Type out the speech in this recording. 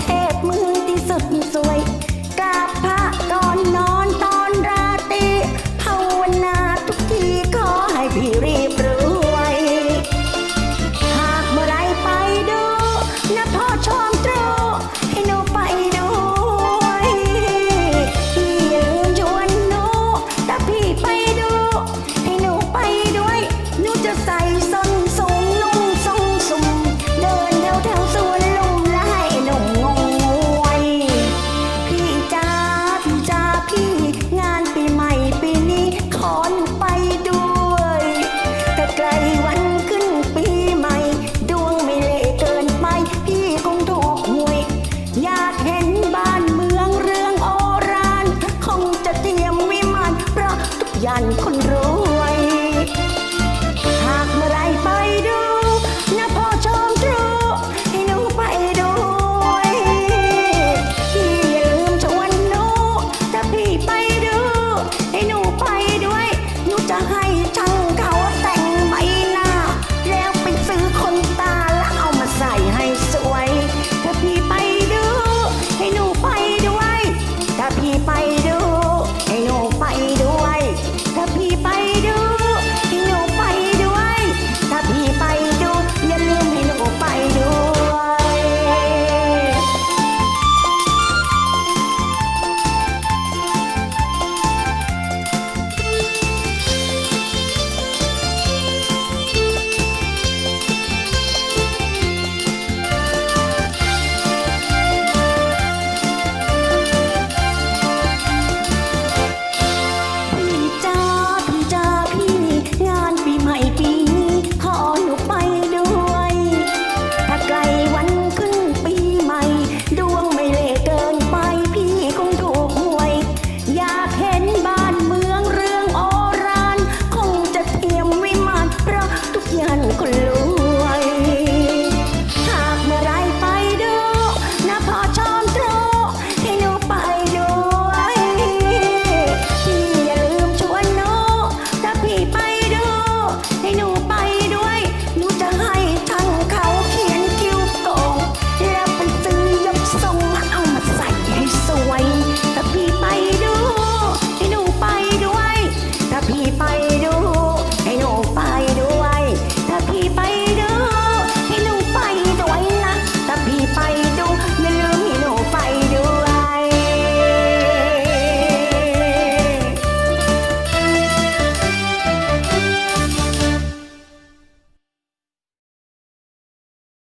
hey. บ้านเมืองเรื่องโอรานคงจะเตรียมวิมานพระทุกยางคนรู้